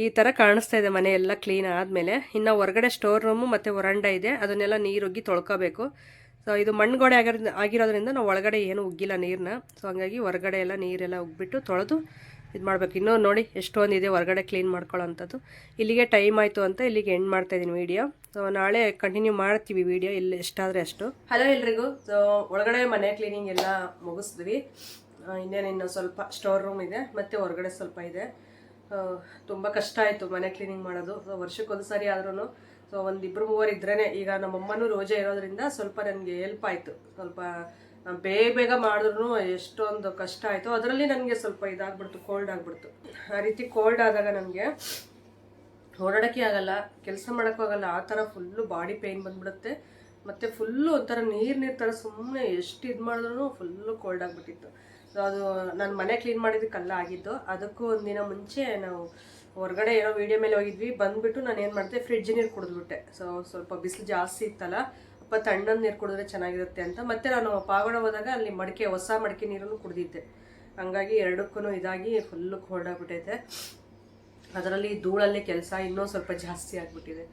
ಈ ಥರ ಕಾಣಿಸ್ತಾ ಇದೆ ಮನೆ ಎಲ್ಲ ಕ್ಲೀನ್ ಆದಮೇಲೆ. ಇನ್ನು ಹೊರಗಡೆ ಸ್ಟೋರ್ ರೂಮು ಮತ್ತು ಹೊರಂಡ ಇದೆ. ಅದನ್ನೆಲ್ಲ ನೀರು ಉಗ್ಗಿ ತೊಳ್ಕೊಬೇಕು. ಸೊ ಇದು ಮಣ್ಣುಗೋಡೆ ಆಗಿರ, ಆಗಿರೋದ್ರಿಂದ ನಾವು ಒಳಗಡೆ ಏನು ಉಗ್ಗಿಲ್ಲ ನೀರನ್ನ ಸೊ ಹಂಗಾಗಿ ಹೊರಗಡೆ ಎಲ್ಲ ನೀರೆಲ್ಲ ಉಗ್ಬಿಟ್ಟು ತೊಳೆದು ಇದು ಮಾಡಬೇಕು. ಇನ್ನೂ ನೋಡಿ ಎಷ್ಟೊಂದಿದೆ ಹೊರಗಡೆ ಕ್ಲೀನ್ ಮಾಡ್ಕೊಳ್ಳೋಂಥದ್ದು. ಇಲ್ಲಿಗೆ ಟೈಮ್ ಆಯಿತು ಅಂತ ಇಲ್ಲಿಗೆ ಎಂಡ್ ಮಾಡ್ತಾ ಇದ್ದೀನಿ ವೀಡಿಯೋ ಸೊ ನಾಳೆ ಕಂಟಿನ್ಯೂ ಮಾಡ್ತೀವಿ ವೀಡಿಯೋ ಇಲ್ಲಿ ಎಷ್ಟಾದರೆ ಅಷ್ಟು. ಹಲೋ ಎಲ್ರಿಗೂ. ಸೊ ಒಳಗಡೆ ಮನೆ ಕ್ಲೀನಿಂಗ್ ಎಲ್ಲ ಮುಗಿಸಿದ್ವಿ. ಇನ್ನೇನು ಇನ್ನೂ ಸ್ವಲ್ಪ ಸ್ಟೋರ್ ರೂಮ್ ಇದೆ. ಮತ್ತು ಹೊರಗಡೆ ಸ್ವಲ್ಪ ಇದೆ. ತುಂಬ ಕಷ್ಟ ಆಯಿತು ಮನೆ ಕ್ಲೀನಿಂಗ್ ಮಾಡೋದು. ಸೊ ವರ್ಷಕ್ಕೊಂದು ಸಾರಿ ಆದ್ರೂ ಸೊ ಒಂದಿಬ್ಬರು ಮೂವರು ಇದ್ರೇ ಈಗ ನಮ್ಮಮ್ಮನೂ ರೋಜೆ ಇರೋದ್ರಿಂದ ಸ್ವಲ್ಪ ನನಗೆ ಹೆಲ್ಪ್ ಆಯಿತು. ಸ್ವಲ್ಪ ಬೇಗ ಬೇಗ ಮಾಡಿದ್ರು ಎಷ್ಟೊಂದು ಕಷ್ಟ ಆಯಿತು. ಅದರಲ್ಲಿ ನನಗೆ ಸ್ವಲ್ಪ ಇದಾಗ್ಬಿಡ್ತು ಕೋಲ್ಡ್ ಆಗಿಬಿಡ್ತು. ಆ ರೀತಿ ಕೋಲ್ಡ್ ಆದಾಗ ನನಗೆ ಓಡಾಡೋಕ್ಕೆ ಆಗಲ್ಲ, ಕೆಲಸ ಮಾಡೋಕ್ಕಾಗಲ್ಲ ಆ ಥರ ಫುಲ್ಲು ಬಾಡಿ ಪೇಯ್ನ್ ಬಂದ್ಬಿಡುತ್ತೆ. ಮತ್ತು ಫುಲ್ಲು ಒಂಥರ ನೀರು ನೀರು ಥರ ಸುಮ್ಮನೆ ಎಷ್ಟು ಇದು ಮಾಡಿದ್ರು ಫುಲ್ಲು ಕೋಲ್ಡ್ ಆಗಿಬಿಟ್ಟಿತ್ತು. ಸೊ ಅದು ನಾನು ಮನೆ ಕ್ಲೀನ್ ಮಾಡಿದ್ದಕ್ಕೆಲ್ಲ ಆಗಿದ್ದು, ಅದಕ್ಕೂ ಒಂದಿನ ಮುಂಚೆ ನಾವು ಹೊರಗಡೆ ಏನೋ ವೀಡಿಯೋ ಮೇಲೆ ಹೋಗಿದ್ವಿ. ಬಂದುಬಿಟ್ಟು ನಾನು ಏನು ಮಾಡಿದೆ ಫ್ರಿಡ್ಜ್ ನೀರು ಕುಡಿದ್ಬಿಟ್ಟೆ. ಸೊ ಸ್ವಲ್ಪ ಬಿಸಿಲು ಜಾಸ್ತಿ ಇತ್ತಲ್ಲ, ಅಪ್ಪ ತಣ್ಣನ ನೀರು ಕುಡಿದ್ರೆ ಚೆನ್ನಾಗಿರುತ್ತೆ ಅಂತ. ಮತ್ತೆ ನಾನು ಪಾವಡ ಹೋದಾಗ ಅಲ್ಲಿ ಮಡಿಕೆ, ಹೊಸ ಮಡಿಕೆ ನೀರನ್ನು ಕುಡಿದಿದ್ದೆ. ಹಂಗಾಗಿ ಎರಡಕ್ಕೂ ಇದಾಗಿ ಫುಲ್ಲು ಕೋಲ್ಡ್ ಆಗಿಬಿಟ್ಟೈತೆ ಅದರಲ್ಲಿ ಧೂಳಲ್ಲಿ ಕೆಲಸ ಇನ್ನೂ ಸ್ವಲ್ಪ ಜಾಸ್ತಿ ಆಗಿಬಿಟ್ಟಿದೆ.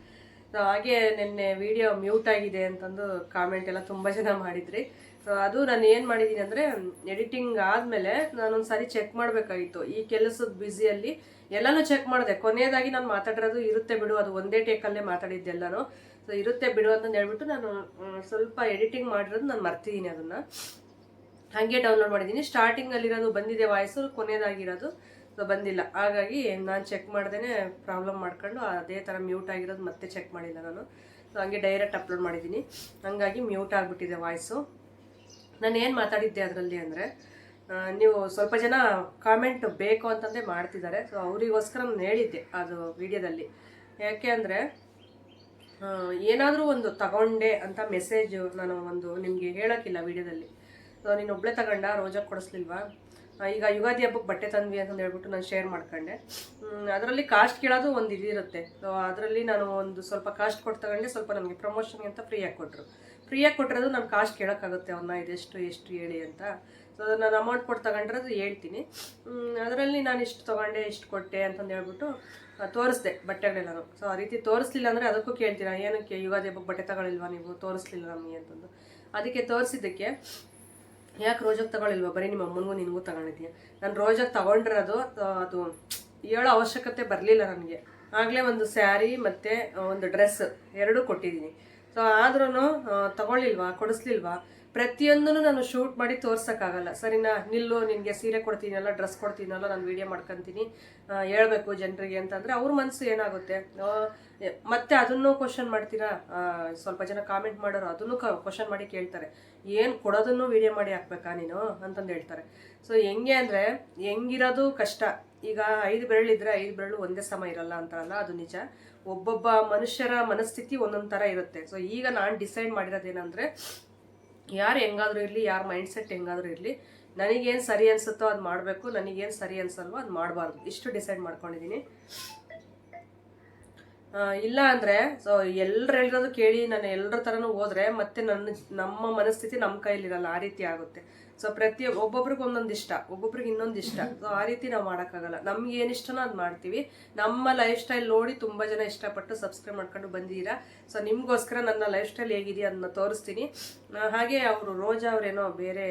ಸೊ ಹಾಗೆ ನಿನ್ನೆ ವಿಡಿಯೋ ಮ್ಯೂಟ್ ಆಗಿದೆ ಅಂತಂದು ಕಾಮೆಂಟ್ ಎಲ್ಲ ತುಂಬ ಜನ ಮಾಡಿದ್ರಿ. ಸೊ ಅದು ನಾನು ಏನು ಮಾಡಿದ್ದೀನಿ ಅಂದರೆ ಎಡಿಟಿಂಗ್ ಆದಮೇಲೆ ನಾನೊಂದು ಸಾರಿ ಚೆಕ್ ಮಾಡಬೇಕಾಗಿತ್ತು. ಈ ಕೆಲಸದ ಬ್ಯುಸಿಯಲ್ಲಿ ಎಲ್ಲನೂ ಚೆಕ್ ಮಾಡಿದೆ. ಕೊನೆಯದಾಗಿ ನಾನು ಮಾತಾಡಿರೋದು ಇರುತ್ತೆ ಬಿಡು, ಅದು ಒಂದೇ ಟೇಕಲ್ಲೇ ಮಾತಾಡಿದ್ದೆ ಎಲ್ಲನೂ. ಸೊ ಇರುತ್ತೆ ಬಿಡು ಅಂತಂದು ಹೇಳ್ಬಿಟ್ಟು ನಾನು ಸ್ವಲ್ಪ ಎಡಿಟಿಂಗ್ ಮಾಡಿರೋದು ನಾನು ಮರ್ತಿದ್ದೀನಿ ಅದನ್ನು. ಹಾಗೆ ಡೌನ್ಲೋಡ್ ಮಾಡಿದ್ದೀನಿ ಸ್ಟಾರ್ಟಿಂಗಲ್ಲಿರೋದು ಬಂದಿದೆ ವಾಯ್ಸು ಕೊನೆಯದಾಗಿರೋದು ಸೊ ಬಂದಿಲ್ಲ. ಹಾಗಾಗಿ ನಾನು ಚೆಕ್ ಮಾಡ್ದೇ ಪ್ರಾಬ್ಲಮ್ ಮಾಡ್ಕೊಂಡು ಅದೇ ಥರ ಮ್ಯೂಟ್ ಆಗಿರೋದು ಮತ್ತೆ ಚೆಕ್ ಮಾಡಿಲ್ಲ ನಾನು. ಸೊ ಹಂಗೆ ಡೈರೆಕ್ಟ್ ಅಪ್ಲೋಡ್ ಮಾಡಿದ್ದೀನಿ ಹಂಗಾಗಿ ಮ್ಯೂಟ್ ಆಗಿಬಿಟ್ಟಿದೆ ವಾಯ್ಸು ನಾನು ಏನು ಮಾತಾಡಿದ್ದೆ ಅದರಲ್ಲಿ ಅಂದರೆ ನೀವು ಸ್ವಲ್ಪ ಜನ ಕಾಮೆಂಟ್ ಬೇಕು ಅಂತಂದೇ ಮಾಡ್ತಿದ್ದಾರೆ. ಸೊ ಅವರಿಗೋಸ್ಕರ ನಾನು ಹೇಳಿದ್ದೆ ಅದು ವಿಡಿಯೋದಲ್ಲಿ. ಯಾಕೆ ಅಂದರೆ ಏನಾದರೂ ಒಂದು ತಗೊಂಡೆ ಅಂತ ಮೆಸೇಜ್ ನಾನು ಒಂದು ನಿಮಗೆ ಹೇಳೋಕ್ಕಿಲ್ಲ ವಿಡಿಯೋದಲ್ಲಿ. ಸೊ ನೀನು ಒಬ್ಬಳೇ ತಗೊಂಡ, ರೋಜಾ ಕೊಡಿಸ್ಲಿಲ್ವಾ? ಈಗ ಯುಗಾದಿ ಹಬ್ಬಕ್ಕೆ ಬಟ್ಟೆ ತಂದ್ವಿ ಅಂತಂದು ಹೇಳ್ಬಿಟ್ಟು ನಾನು ಶೇರ್ ಮಾಡ್ಕೊಂಡೆ. ಅದರಲ್ಲಿ ಕಾಸ್ಟ್ ಕೇಳೋದು ಒಂದು ಇದಿರುತ್ತೆ. ಸೊ ಅದರಲ್ಲಿ ನಾನು ಒಂದು ಸ್ವಲ್ಪ ಕಾಸ್ಟ್ ಕೊಟ್ಟು ತಗೊಂಡೆ, ಸ್ವಲ್ಪ ನಮಗೆ ಪ್ರಮೋಷನ್ಗೆ ಅಂತ ಫ್ರೀಯಾಗಿ ಕೊಟ್ಟರು ಫ್ರೀಯಾಗಿ ಕೊಟ್ಟಿರೋದು ನಾನು ಕಾಸ್ಟ್ ಕೇಳೋಕ್ಕಾಗುತ್ತೆ ಅವನ್ನ ಇದೆಷ್ಟು, ಎಷ್ಟು ಹೇಳಿ ಅಂತ. ಸೊ ನಾನು ಅಮೌಂಟ್ ಕೊಟ್ಟು ತಗೊಂಡಿರೋದು ಹೇಳ್ತೀನಿ. ಅದರಲ್ಲಿ ನಾನು ಇಷ್ಟು ತೊಗೊಂಡೆ, ಇಷ್ಟು ಕೊಟ್ಟೆ ಅಂತಂದು ಹೇಳ್ಬಿಟ್ಟು ತೋರಿಸ್ದೆ ಬಟ್ಟೆಗಳೆಲ್ಲನೂ ಸೊ ಆ ರೀತಿ ತೋರಿಸ್ಲಿಲ್ಲ ಅಂದರೆ ಅದಕ್ಕೂ ಕೇಳ್ತೀರಾ, ಏನಕ್ಕೆ ಯುಗಾದಿ ಹಬ್ಬಕ್ಕೆ ಬಟ್ಟೆ ತಗೊಳ್ಳಿಲ್ವಾ ನೀವು? ತೋರಿಸ್ಲಿಲ್ಲ ನಮಗೆ ಅಂತಂದು. ಅದಕ್ಕೆ ತೋರಿಸಿದ್ದಕ್ಕೆ, ಯಾಕೆ ರೋಜಾಗಿ ತಗೊಳ್ಳಿಲ್ವಾ ಬರೀ ನಿಮ್ಮ ಅಮ್ಮನಿಗೂ ನಿನಗೂ ತಗೊಂಡಿದ್ದೀಯ? ನಾನು ರೋಜಾಗಿ ತಗೊಂಡಿರೋದು ಅದು ಹೇಳೋ ಅವಶ್ಯಕತೆ ಬರಲಿಲ್ಲ ನನಗೆ. ಆಗಲೇ ಒಂದು ಸ್ಯಾರಿ ಮತ್ತು ಒಂದು ಡ್ರೆಸ್ ಎರಡೂ ಕೊಟ್ಟಿದ್ದೀನಿ. ಆದ್ರೂ ತಗೊಳ್ಳಿಲ್ವಾ ಕೊಡಿಸ್ಲಿಲ್ವಾ? ಪ್ರತಿಯೊಂದನ್ನು ನಾನು ಶೂಟ್ ಮಾಡಿ ತೋರ್ಸೋಕ್ಕಾಗಲ್ಲ. ಸರಿನಾ? ನಿಲ್ಲು, ನಿನಗೆ ಸೀರೆ ಕೊಡ್ತೀನಲ್ಲ, ಡ್ರೆಸ್ ಕೊಡ್ತೀನಲ್ಲ, ನಾನು ವೀಡಿಯೋ ಮಾಡ್ಕೊತೀನಿ. ಹೇಳಬೇಕು ಜನರಿಗೆ ಅಂತಂದರೆ ಅವ್ರ ಮನಸ್ಸು ಏನಾಗುತ್ತೆ? ಮತ್ತೆ ಅದನ್ನು ಕ್ವಶನ್ ಮಾಡ್ತೀರಾ? ಸ್ವಲ್ಪ ಜನ ಕಾಮೆಂಟ್ ಮಾಡೋರು ಅದನ್ನು ಕ್ವಶನ್ ಮಾಡಿ ಕೇಳ್ತಾರೆ. ಏನು ಕೊಡೋದನ್ನು ವಿಡಿಯೋ ಮಾಡಿ ಹಾಕ್ಬೇಕಾ ನೀನು? ಅಂತಂದು ಹೇಳ್ತಾರೆ. ಸೊ ಹೆಂಗೆ ಅಂದರೆ, ಹೆಂಗಿರೋದು ಕಷ್ಟ. ಈಗ ಐದು ಬೆರಳಿದ್ರೆ ಐದು ಬೆರಳು ಒಂದೇ ಸಮ ಇರಲ್ಲ ಅಂತಾರಲ್ಲ, ಅದು ನಿಜ. ಒಬ್ಬೊಬ್ಬ ಮನುಷ್ಯರ ಮನಸ್ಥಿತಿ ಒಂದೊಂದು ಥರ ಇರುತ್ತೆ. ಸೊ ಈಗ ನಾನು ಡಿಸೈಡ್ ಮಾಡಿರೋದೇನೆಂದರೆ ಯಾರು ಹೆಂಗಾದ್ರೂ ಇರಲಿ, ಯಾರ ಮೈಂಡ್ ಸೆಟ್ ಹೆಂಗಾದ್ರೂ ಇರಲಿ, ನನಗೇನು ಸರಿ ಅನ್ಸುತ್ತೋ ಅದು ಮಾಡಬೇಕು, ನನಗೇನು ಸರಿ ಅನ್ಸಲ್ವೋ ಅದು ಮಾಡಬಾರ್ದು. ಇಷ್ಟು ಡಿಸೈಡ್ ಮಾಡ್ಕೊಂಡಿದ್ದೀನಿ ಇಲ್ಲ ಅಂದರೆ ಸೊ ಎಲ್ಲರು ಹೇಳಿರೋದು ಕೇಳಿ ನಾನು ಎಲ್ಲರ ಥರನೂ ಹೋದರೆ ಮತ್ತೆ ನನ್ನ ನಮ್ಮ ಮನಸ್ಥಿತಿ ನಮ್ಮ ಕೈಲಿರಲ್ಲ, ಆ ರೀತಿ ಆಗುತ್ತೆ. ಸೊ ಪ್ರತಿ ಒಬ್ಬೊಬ್ರಿಗೆ ಒಂದೊಂದು ಇಷ್ಟ, ಒಬ್ಬೊಬ್ರಿಗೆ ಇನ್ನೊಂದು ಇಷ್ಟ. ಸೊ ಆ ರೀತಿ ನಾವು ಮಾಡೋಕ್ಕಾಗಲ್ಲ. ನಮ್ಗೆ ಏನು ಇಷ್ಟನೋ ಅದು ಮಾಡ್ತೀವಿ. ನಮ್ಮ ಲೈಫ್ ಸ್ಟೈಲ್ ನೋಡಿ ತುಂಬ ಜನ ಇಷ್ಟಪಟ್ಟು ಸಬ್ಸ್ಕ್ರೈಬ್ ಮಾಡ್ಕೊಂಡು ಬಂದಿದ್ದೀರಾ. ಸೊ ನಿಮಗೋಸ್ಕರ ನನ್ನ ಲೈಫ್ ಸ್ಟೈಲ್ ಹೇಗಿದೆ ಅದನ್ನ ತೋರಿಸ್ತೀನಿ. ಹಾಗೆ ಅವರು ರೋಜಾ ಅವರೇನೋ ಬೇರೆ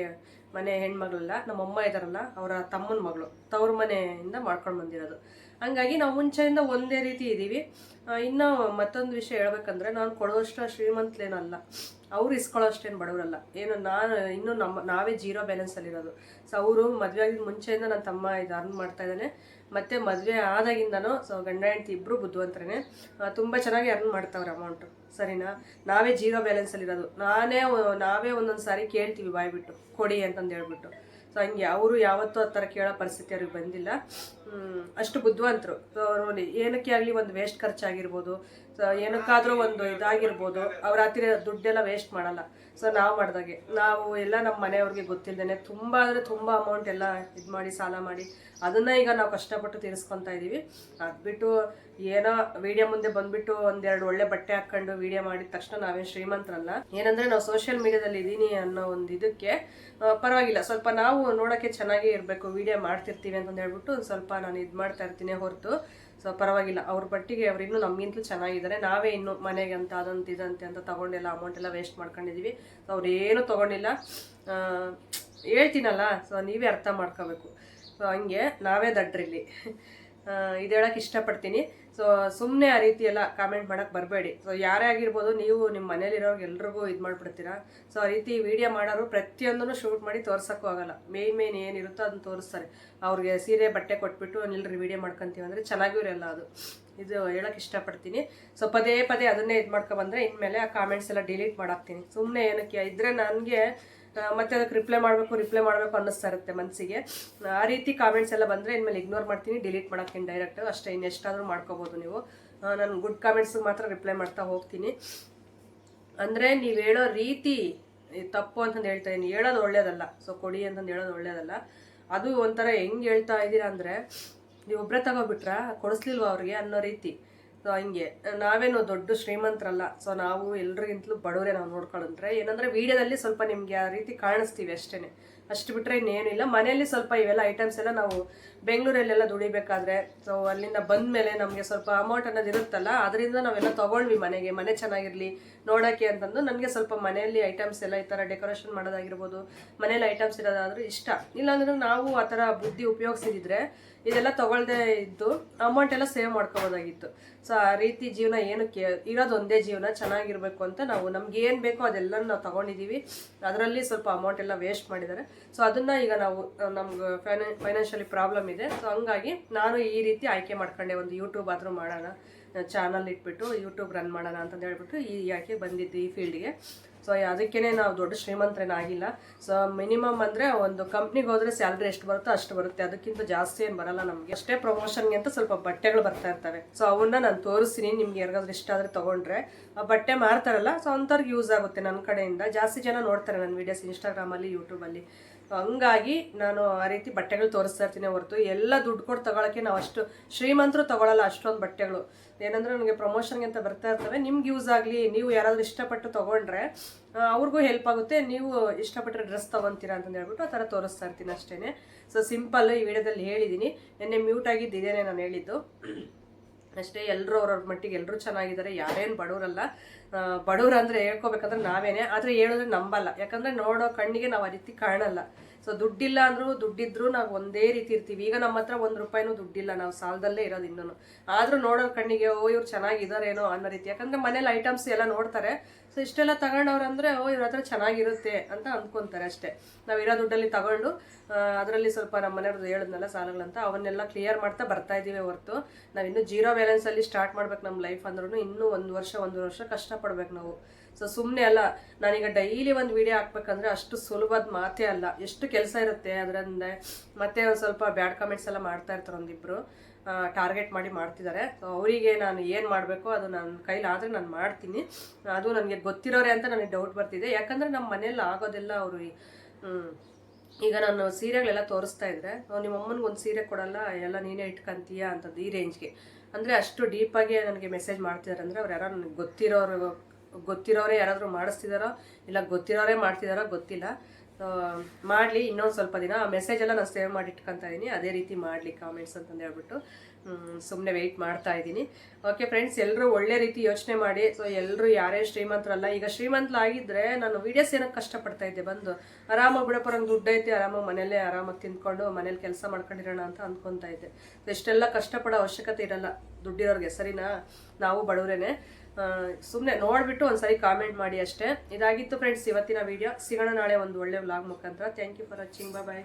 ಮನೆ ಹೆಣ್ಮಗಳಲ್ಲ ನಮ್ಮ ಅಮ್ಮ ಇದಾರಲ್ಲ, ಅವರ ತಮ್ಮನ ಮಗಳು, ತವ್ರ ಮನೆಯಿಂದ ಮಾಡ್ಕೊಂಡು ಬಂದಿರೋದು. ಹಂಗಾಗಿ ನಾವು ಮುಂಚೆಯಿಂದ ಒಂದೇ ರೀತಿ ಇದ್ದೀವಿ. ಇನ್ನು ಮತ್ತೊಂದು ವಿಷಯ ಹೇಳ್ಬೇಕಂದ್ರೆ ನಾನು ಕೊಡೋಷ್ಟು ಶ್ರೀಮಂತಲೇನಲ್ಲ. ಅವ್ರು ಇಸ್ಕೊಳ್ಳೋಷ್ಟೇನು ಬಡವರಲ್ಲ. ಏನು ನಾನು, ಇನ್ನೂ ನಮ್ಮ ನಾವೇ ಜೀರೋ ಬ್ಯಾಲೆನ್ಸಲ್ಲಿರೋದು ಸೊ ಅವರು ಮದುವೆ ಆಗಿದ ಮುಂಚೆಯಿಂದ ನನ್ನ ತಮ್ಮ ಇದು ಅರ್ನ್ ಮಾಡ್ತಾ ಇದ್ದಾನೆ. ಮತ್ತು ಮದುವೆ ಆದಾಗಿಂದನೂ, ಸೊ, ಗಂಡ, ಹೆಂಡತಿ ಇಬ್ಬರು ಬುದ್ಧಿವಂತರೇ ತುಂಬ ಚೆನ್ನಾಗಿ ಅರ್ನ್ ಮಾಡ್ತಾವ್ರೆ ಅಮೌಂಟು ಸರಿನಾ? ನಾವೇ ಜೀರೋ ಬ್ಯಾಲೆನ್ಸಲ್ಲಿರೋದು ನಾನೇ ನಾವೇ ಒಂದೊಂದು ಸಾರಿ ಕೇಳ್ತೀವಿ ಬಾಯ್ಬಿಟ್ಟು, ಕೊಡಿ ಅಂತಂದು ಹೇಳ್ಬಿಟ್ಟು. ಸೊ ಹಂಗೆ, ಅವರು ಯಾವತ್ತೂ ಆ ಥರ ಕೇಳೋ ಪರಿಸ್ಥಿತಿ ಅವ್ರಿಗೆ ಬಂದಿಲ್ಲ. ಅಷ್ಟು ಬುದ್ಧಿವಂತರು. ನೋಡಿ, ಏನಕ್ಕೆ ಆಗಲಿ ಒಂದು ವೇಸ್ಟ್ ಖರ್ಚಾಗಿರ್ಬೋದು. ಸೊ ಏನಕ್ಕಾದರೂ ಒಂದು ಇದಾಗಿರ್ಬೋದು. ಅವ್ರ ಹತ್ತಿರ ದುಡ್ಡೆಲ್ಲ ವೇಸ್ಟ್ ಮಾಡಲ್ಲ. ಸೊ ನಾವು ಮಾಡಿದಾಗೆ. ನಾವು ಎಲ್ಲ ನಮ್ಮ ಮನೆಯವ್ರಿಗೆ ಗೊತ್ತಿಲ್ಲದೇ ತುಂಬ ಅಂದರೆ ತುಂಬ ಅಮೌಂಟ್ ಎಲ್ಲ ಇದು ಮಾಡಿ, ಸಾಲ ಮಾಡಿ, ಅದನ್ನು ಈಗ ನಾವು ಕಷ್ಟಪಟ್ಟು ತೀರಿಸ್ಕೊತಾ ಇದ್ದೀವಿ ಅದು ಬಿಟ್ಟು ಏನೋ ವಿಡಿಯೋ ಮುಂದೆ ಬಂದ್ಬಿಟ್ಟು ಒಂದೆರಡು ಒಳ್ಳೆ ಬಟ್ಟೆ ಹಾಕ್ಕೊಂಡು ವಿಡಿಯೋ ಮಾಡಿದ ತಕ್ಷಣ ನಾವೇನು ಶ್ರೀಮಂತರಲ್ಲ. ಏನಂದರೆ ನಾವು ಸೋಷಿಯಲ್ ಮೀಡಿಯಾದಲ್ಲಿ ಇದ್ದೀನಿ ಅನ್ನೋ ಒಂದು ಇದಕ್ಕೆ ಪರವಾಗಿಲ್ಲ. ಸ್ವಲ್ಪ ನಾವು ನೋಡೋಕ್ಕೆ ಚೆನ್ನಾಗೇ ಇರಬೇಕು ವಿಡಿಯೋ ಮಾಡ್ತಿರ್ತೀವಿ ಅಂತಂದು ಹೇಳ್ಬಿಟ್ಟು ಒಂದು ಸ್ವಲ್ಪ ನಾನು ಇದು ಮಾಡ್ತಾ ಇರ್ತೀನಿ ಹೊರತು. ಸೊ ಪರವಾಗಿಲ್ಲ. ಅವ್ರ ಪಟ್ಟಿಗೆ ಅವ್ರಿಗೂ ನಮಗಿಂತಲೂ ಚೆನ್ನಾಗಿದ್ದಾರೆ. ನಾವೇ ಇನ್ನು ಮನೆಗೆ ಅಂತ, ಅದಂತ ಇದಂತೆ ಅಂತ ತಗೊಂಡೆಲ್ಲ ಅಮೌಂಟ್ ಎಲ್ಲ ವೇಸ್ಟ್ ಮಾಡ್ಕೊಂಡಿದ್ದೀವಿ ಸೊ ಅವ್ರೇನು ತೊಗೊಂಡಿಲ್ಲ. ಹೇಳ್ತೀನಲ್ಲ. ಸೊ ನೀವೇ ಅರ್ಥ ಮಾಡ್ಕೋಬೇಕು. ಸೊ ಹಂಗೆ ನಾವೇ ದಡ್ರಿಲ್ಲಿ. ಇದು ಹೇಳಕ್ಕೆ ಇಷ್ಟಪಡ್ತೀನಿ. ಸೊ ಸುಮ್ಮನೆ ಆ ರೀತಿ ಎಲ್ಲ ಕಾಮೆಂಟ್ ಮಾಡೋಕ್ಕೆ ಬರಬೇಡಿ. ಸೊ ಯಾರೇ ಆಗಿರ್ಬೋದು ನೀವು ನಿಮ್ಮ ಮನೇಲಿರೋರ್ಗೆ ಎಲ್ರಿಗೂ ಇದು ಮಾಡಿಬಿಡ್ತೀರಾ? ಸೊ ಆ ರೀತಿ ವಿಡಿಯೋ ಮಾಡೋರು ಪ್ರತಿಯೊಂದನ್ನು ಶೂಟ್ ಮಾಡಿ ತೋರ್ಸೋಕ್ಕೂ ಆಗಲ್ಲ. ಮೇನ್ ಮೇನ್ ಏನಿರುತ್ತೋ ಅದನ್ನ ತೋರಿಸ್ತಾರೆ. ಅವ್ರಿಗೆ ಸೀರೆ, ಬಟ್ಟೆ ಕೊಟ್ಬಿಟ್ಟು ನಿಲ್ರಿ ವಿಡಿಯೋ ಮಾಡ್ಕೊಂತೀವಿ ಅಂದರೆ ಚೆನ್ನಾಗೂ ಇರಲ್ಲ ಅದು. ಇದು ಹೇಳೋಕ್ಕೆ ಇಷ್ಟಪಡ್ತೀನಿ. ಸೊ ಪದೇ ಪದೇ ಅದನ್ನೇ ಇದು ಮಾಡ್ಕೊಬಂದರೆ ಇನ್ಮೇಲೆ ಆ ಕಾಮೆಂಟ್ಸ್ ಎಲ್ಲ ಡಿಲೀಟ್ ಮಾಡಾಕ್ತೀನಿ. ಸುಮ್ಮನೆ ಏನಕ್ಕೆ ಇದ್ರೆ ನನಗೆ ಮತ್ತೆ ಅದಕ್ಕೆ ರಿಪ್ಲೈ ಮಾಡಬೇಕು ರಿಪ್ಲೈ ಮಾಡಬೇಕು ಅನ್ನಿಸ್ತಾ ಇರುತ್ತೆ ಮನಸ್ಸಿಗೆ ಆ ರೀತಿ ಕಾಮೆಂಟ್ಸ್ ಎಲ್ಲ ಬಂದರೆ ಇನ್ಮೇಲೆ ಇಗ್ನೋರ್ ಮಾಡ್ತೀನಿ ಡಿಲೀಟ್ ಮಾಡೋಕ್ಕೆ ಡೈರೆಕ್ಟ್ ಅಷ್ಟೇ ಇನ್ನೆಷ್ಟಾದರೂ ಮಾಡ್ಕೋಬೋದು ನೀವು. ನಾನು ಗುಡ್ ಕಾಮೆಂಟ್ಸ್ಗೆ ಮಾತ್ರ ರಿಪ್ಲೈ ಮಾಡ್ತಾ ಹೋಗ್ತೀನಿ. ಅಂದರೆ ನೀವು ಹೇಳೋ ರೀತಿ ತಪ್ಪು ಅಂತಂದು ಹೇಳ್ತಾ ಇದ್ದೀನಿ ಹೇಳೋದು ಒಳ್ಳೇದಲ್ಲ. ಸೊ ಕೊಡಿ ಅಂತಂದು ಹೇಳೋದು ಒಳ್ಳೇದಲ್ಲ. ಅದು ಒಂಥರ ಹೆಂಗೆ ಹೇಳ್ತಾ ಇದ್ದೀರಾ ಅಂದರೆ, ನೀವು ಒಬ್ಬರೇ ತಗೋಬಿಟ್ರಾ? ಕೊಡಿಸ್ಲಿಲ್ವ ಅವ್ರಿಗೆ ಅನ್ನೋ ರೀತಿ. ಸೊ ಹಿಂಗೆ, ನಾವೇನು ದೊಡ್ಡ ಶ್ರೀಮಂತರಲ್ಲ ಸೊ ನಾವು ಎಲ್ರಿಗಿಂತಲೂ ಬಡವರೇ ನಾವು ನೋಡ್ಕೊಂಡ್ರೆ, ಏನಂದರೆ ವೀಡಿಯೋದಲ್ಲಿ ಸ್ವಲ್ಪ ನಿಮಗೆ ಆ ರೀತಿ ಕಾಣಿಸ್ತೀವಿ ಅಷ್ಟೇ ಅಷ್ಟು ಬಿಟ್ಟರೆ ಇನ್ನೇನಿಲ್ಲ. ಮನೆಯಲ್ಲಿ ಸ್ವಲ್ಪ ಇವೆಲ್ಲ ಐಟಮ್ಸ್ ಎಲ್ಲ ನಾವು ಬೆಂಗಳೂರಲ್ಲೆಲ್ಲ ದುಡಿಬೇಕಾದ್ರೆ ಸೊ ಅಲ್ಲಿಂದ ಬಂದ ಮೇಲೆ ನಮಗೆ ಸ್ವಲ್ಪ ಅಮೌಂಟ್ ಅನ್ನೋದು ಇರುತ್ತಲ್ಲ, ಅದರಿಂದ ನಾವೆಲ್ಲ ತೊಗೊಂಡ್ವಿ ಮನೆಗೆ. ಮನೆ ಚೆನ್ನಾಗಿರಲಿ ನೋಡೋಕ್ಕೆ ಅಂತಂದು ನನಗೆ ಸ್ವಲ್ಪ ಮನೆಯಲ್ಲಿ ಐಟಮ್ಸ್ ಎಲ್ಲ ಈ ಥರ ಡೆಕೋರೇಷನ್ ಮಾಡೋದಾಗಿರ್ಬೋದು ಮನೇಲಿ ಐಟಮ್ಸ್ ಇರೋದಾದರೂ ಇಷ್ಟ. ಇಲ್ಲಾಂದ್ರೆ ನಾವು ಆ ಥರ ಬುದ್ಧಿ ಉಪಯೋಗಿಸಿದ್ರೆ ಇದೆಲ್ಲ ತೊಗೊಳ್ದೇ ಇದ್ದು ಅಮೌಂಟ್ ಎಲ್ಲ ಸೇವ್ ಮಾಡ್ಕೋಬೋದಾಗಿತ್ತು. ಸೊ ಆ ರೀತಿ ಜೀವನ ಏನಕ್ಕೆ ಇರೋದು ಒಂದೇ ಜೀವನ, ಚೆನ್ನಾಗಿರ್ಬೇಕು ಅಂತ ನಾವು, ನಮ್ಗೆ ಏನು ಬೇಕೋ ಅದೆಲ್ಲ ನಾವು ತೊಗೊಂಡಿದ್ದೀವಿ ಅದರಲ್ಲಿ ಸ್ವಲ್ಪ ಅಮೌಂಟ್ ಎಲ್ಲ ವೇಸ್ಟ್ ಮಾಡಿದ್ದಾರೆ. ಸೊ ಅದನ್ನ ಈಗ ನಾವು ನಮ್ಗೆ ಫೈನಾನ್ಷಿಯಲಿ ಪ್ರಾಬ್ಲಮ್ ಇದೆ. ಸೊ ಹಂಗಾಗಿ ನಾನು ಈ ರೀತಿ ಆಯ್ಕೆ ಮಾಡ್ಕೊಂಡೆ ಒಂದು ಯೂಟ್ಯೂಬ್ ಆದರೂ ಮಾಡೋಣ ಚಾನಲ್ ಇಟ್ಬಿಟ್ಟು ಯೂಟ್ಯೂಬ್ ರನ್ ಮಾಡೋಣ ಅಂತಂದು ಹೇಳ್ಬಿಟ್ಟು ಈ ಯಾಕೆ ಬಂದಿದ್ದು ಈ ಫೀಲ್ಡ್ಗೆ ಸೊ ಅದಕ್ಕೇ ನಾವು ದೊಡ್ಡ ಶ್ರೀಮಂತರೇನಾಗಿಲ್ಲ ಸೊ ಮಿನಿಮಮ್ ಅಂದರೆ ಒಂದು ಕಂಪ್ನಿಗೆ ಹೋದರೆ ಸ್ಯಾಲ್ರಿ ಎಷ್ಟು ಬರುತ್ತೋ ಅಷ್ಟು ಬರುತ್ತೆ. ಅದಕ್ಕಿಂತ ಜಾಸ್ತಿ ಏನು ಬರಲ್ಲ ನಮಗೆ. ಅಷ್ಟೇ ಪ್ರಮೋಷನ್ಗೆ ಅಂತ ಸ್ವಲ್ಪ ಬಟ್ಟೆಗಳು ಬರ್ತಾ ಇರ್ತವೆ. ಸೊ ಅವನ್ನ ನಾನು ತೋರಿಸ್ತೀನಿ. ನಿಮ್ಗೆ ಯಾರಿಗಾದ್ರೂ ಇಷ್ಟ ಆದರೆ ತೊಗೊಂಡ್ರೆ. ಆ ಬಟ್ಟೆ ಮಾರ್ತಾರಲ್ಲ ಸೊ ಅಂಥವ್ರಿಗೆ ಯೂಸ್ ಆಗುತ್ತೆ ನನ್ನ ಕಡೆಯಿಂದ. ಜಾಸ್ತಿ ಜನ ನೋಡ್ತಾರೆ ನನ್ನ ವೀಡಿಯೋಸ್ ಇನ್ಸ್ಟಾಗ್ರಾಮಲ್ಲಿ ಯೂಟ್ಯೂಬಲ್ಲಿ ಹಂಗಾಗಿ ನಾನು ಆ ರೀತಿ ಬಟ್ಟೆಗಳು ತೋರಿಸ್ತಾ ಇರ್ತೀನಿ ಹೊರತು. ಎಲ್ಲ ದುಡ್ಡು ಕೊಟ್ಟು ತಗೊಳಕ್ಕೆ ನಾವು ಅಷ್ಟು ಶ್ರೀಮಂತರು ತಗೊಳಲ್ಲ ಅಷ್ಟೊಂದು ಬಟ್ಟೆಗಳು. ಏನಂದ್ರೆ ನನಗೆ ಪ್ರಮೋಷನ್ಗೆ ಅಂತ ಬರ್ತಾ ಇರ್ತವೆ. ನಿಮ್ಗೆ ಯೂಸ್ ಆಗಲಿ, ನೀವು ಯಾರಾದರೂ ಇಷ್ಟಪಟ್ಟು ತೊಗೊಂಡ್ರೆ ಅವ್ರಿಗೂ ಹೆಲ್ಪ್ ಆಗುತ್ತೆ. ನೀವು ಇಷ್ಟಪಟ್ಟರೆ ಡ್ರೆಸ್ ತೊಗೊತೀರಾ ಅಂತಂದು ಹೇಳ್ಬಿಟ್ಟು ಆ ಥರ ತೋರಿಸ್ತಾ ಇರ್ತೀನಿ ಅಷ್ಟೇ ಸೊ ಸಿಂಪಲ್ ಈ ವಿಡಿಯೋದಲ್ಲಿ ಹೇಳಿದ್ದೀನಿ ನಿನ್ನೆ ಮ್ಯೂಟ್ ಆಗಿದ್ದು ಇದೇನೆ ನಾನು ಹೇಳಿದ್ದು. ಅಷ್ಟೇ ಎಲ್ಲರೂ ಅವ್ರವ್ರ ಮಟ್ಟಿಗೆ ಎಲ್ಲರೂ ಚೆನ್ನಾಗಿದ್ದಾರೆ, ಯಾರೇನು ಬಡವರಲ್ಲ. ಬಡವ್ರು ಅಂದರೆ ಹೇಳ್ಕೊಬೇಕಂದ್ರೆ ನಾವೇನೆ, ಆದರೆ ಹೇಳಿದ್ರೆ ನಂಬಲ್ಲ. ಯಾಕಂದರೆ ನೋಡೋ ಕಣ್ಣಿಗೆ ನಾವು ಆ ರೀತಿ ಕಾಣಲ್ಲ. ಸೊ ದುಡ್ಡಿಲ್ಲ ಅಂದರೂ ದುಡ್ಡಿದ್ರು ನಾವು ಒಂದೇ ರೀತಿ ಇರ್ತೀವಿ. ಈಗ ನಮ್ಮ ಹತ್ರ ಒಂದು ರೂಪಾಯಿನೂ ದುಡ್ಡಿಲ್ಲ, ನಾವು ಸಾಲದಲ್ಲೇ ಇರೋದು ಇನ್ನೂ ಆದರೂ ನೋಡೋ ಕಣ್ಣಿಗೆ, ಓ, ಇವ್ರು ಚೆನ್ನಾಗಿದ್ದಾರೇನೋ ಅನ್ನೋ ರೀತಿ. ಯಾಕಂದರೆ ಮನೇಲಿ ಐಟಮ್ಸ್ ಎಲ್ಲ ನೋಡ್ತಾರೆ. ಸೊ ಇಷ್ಟೆಲ್ಲ ಅಂದರೆ, ಓ, ಇವ್ರ ಹತ್ರ ಚೆನ್ನಾಗಿರುತ್ತೆ ಅಂತ ಅಂದ್ಕೊಂತಾರೆ ಅಷ್ಟೇ. ನಾವು ಇರೋ ದುಡ್ಡಲ್ಲಿ ತಗೊಂಡು ಅದರಲ್ಲಿ ಸ್ವಲ್ಪ ನಮ್ಮ ಮನೆಯವ್ರದ್ದು ಹೇಳಿದ್ನಲ್ಲ ಸಾಲಗಳಂತ, ಅವನ್ನೆಲ್ಲ ಕ್ಲಿಯರ್ ಮಾಡ್ತಾ ಬರ್ತಾ ಇದ್ದೀವಿ ಹೊರತು. ನಾವು ಇನ್ನೂ ಜೀರೋ ಬ್ಯಾಲೆನ್ಸಲ್ಲಿ ಸ್ಟಾರ್ಟ್ ಮಾಡ್ಬೇಕು ನಮ್ಮ ಲೈಫ್ ಅಂದ್ರೂ ಇನ್ನೂ ಒಂದು ವರ್ಷ ಒಂದು ವರ್ಷ ಕಷ್ಟಪಡ್ಬೇಕು ನಾವು. ಸೊ ಸುಮ್ಮನೆ ಅಲ್ಲ, ನಾನೀಗ ಡೈಲಿ ಒಂದು ವೀಡಿಯೋ ಹಾಕ್ಬೇಕಂದ್ರೆ ಅಷ್ಟು ಸುಲಭದ ಮಾತೇ ಅಲ್ಲ. ಎಷ್ಟು ಕೆಲಸ ಇರುತ್ತೆ ಅದರಿಂದ ಮತ್ತೆ ಒಂದು ಸ್ವಲ್ಪ ಬ್ಯಾಡ್ ಕಮೆಂಟ್ಸ್ ಎಲ್ಲ ಮಾಡ್ತಾ ಇರ್ತಾರೆ ಒಂದಿಬ್ರು. ಟಾರ್ಗೆಟ್ ಮಾಡಿ ಮಾಡ್ತಿದ್ದಾರೆ. ಸೊ ಅವರಿಗೆ ನಾನು ಏನು ಮಾಡಬೇಕು ಅದು ನನ್ನ ಕೈಲಾದರೆ ನಾನು ಮಾಡ್ತೀನಿ. ಅದು ನನಗೆ ಗೊತ್ತಿರೋರೆ ಅಂತ ನನಗೆ ಡೌಟ್ ಬರ್ತಿದೆ. ಯಾಕಂದರೆ ನಮ್ಮ ಮನೆಯಲ್ಲಿ ಆಗೋದೆಲ್ಲ ಅವರು ಈಗ ನಾನು ಸೀರೆಗಳೆಲ್ಲ ತೋರಿಸ್ತಾ ಇದ್ದರೆ ನಿಮ್ಮ ಅಮ್ಮನಿಗೆ ಒಂದು ಸೀರೆ ಕೊಡಲ್ಲ, ಎಲ್ಲ ನೀನೇ ಇಟ್ಕೊಂತೀಯ ಅಂತದ್ದು ಈ ರೇಂಜ್ಗೆ ಅಂದರೆ ಅಷ್ಟು ಡೀಪಾಗಿ ನನಗೆ ಮೆಸೇಜ್ ಮಾಡ್ತಿದ್ದಾರೆ ಅಂದರೆ ಅವ್ರು ಯಾರೋ ನನಗೆ ಗೊತ್ತಿರೋರು ಗೊತ್ತಿರೋರೇ ಯಾರಾದರೂ ಮಾಡಿಸ್ತಿದ್ದಾರೋ ಇಲ್ಲ ಗೊತ್ತಿರೋರೇ ಮಾಡ್ತಿದ್ದಾರೋ ಗೊತ್ತಿಲ್ಲ. ಮಾಡಲಿ, ಇನ್ನೊಂದು ಸ್ವಲ್ಪ ದಿನ. ಆ ಮೆಸೇಜ್ ಎಲ್ಲ ನಾನು ಸೇವ್ ಮಾಡಿ ಇಟ್ಕೊತಾ ಇದ್ದೀನಿ ಅದೇ ರೀತಿ ಮಾಡಲಿ ಕಾಮೆಂಟ್ಸ್ ಅಂತಂದು ಹೇಳ್ಬಿಟ್ಟು ಸುಮ್ಮನೆ ವೆಯ್ಟ್ ಮಾಡ್ತಾ ಇದ್ದೀನಿ ಓಕೆ ಫ್ರೆಂಡ್ಸ್ ಎಲ್ಲರೂ ಒಳ್ಳೆ ರೀತಿ ಯೋಚನೆ ಮಾಡಿ. ಸೊ ಎಲ್ಲರೂ ಯಾರೇ ಶ್ರೀಮಂತರಲ್ಲ, ಈಗ ಶ್ರೀಮಂತರಾಗಿದ್ದರೆ ನಾನು ವೀಡಿಯೋಸ್ ಏನಕ್ಕೆ ಕಷ್ಟಪಡ್ತಾ ಇದ್ದೆ ಬಂದು. ಆರಾಮಾಗಿ ಬಿಡಪ್ಪ, ನಂಗೆ ದುಡ್ಡು ಐತೆ ಆರಾಮಾಗಿ ಮನೇಲೇ ಆರಾಮಾಗಿ ತಿಂದ್ಕೊಂಡು ಮನೇಲಿ ಕೆಲಸ ಮಾಡ್ಕೊಂಡಿರೋಣ ಅಂತ ಅಂದ್ಕೊತಾ ಇದ್ದೆ. ಸೊ ಇಷ್ಟೆಲ್ಲ ಕಷ್ಟಪಡೋ ಅವಶ್ಯಕತೆ ಇರಲ್ಲ. ದುಡ್ಡಿರೋರಿಗೆ, ಸರಿನಾ? ನಾವು ಬಡವರೇನೆ. ಸುಮ್ಮನೆ ನೋಡಿಬಿಟ್ಟು ಒಂದ್ಸರಿ ಕಾಮೆಂಟ್ ಮಾಡಿ ಅಷ್ಟೇ. ಇದಾಗಿತ್ತು ಫ್ರೆಂಡ್ಸ್ ಇವತ್ತಿನ ವಿಡಿಯೋ ಸಿಗೋಣ ನಾಳೆ ಒಂದು ಒಳ್ಳೆ ವ್ಲಾಗ್ ಮುಖಾಂತರ. Thank you for watching bye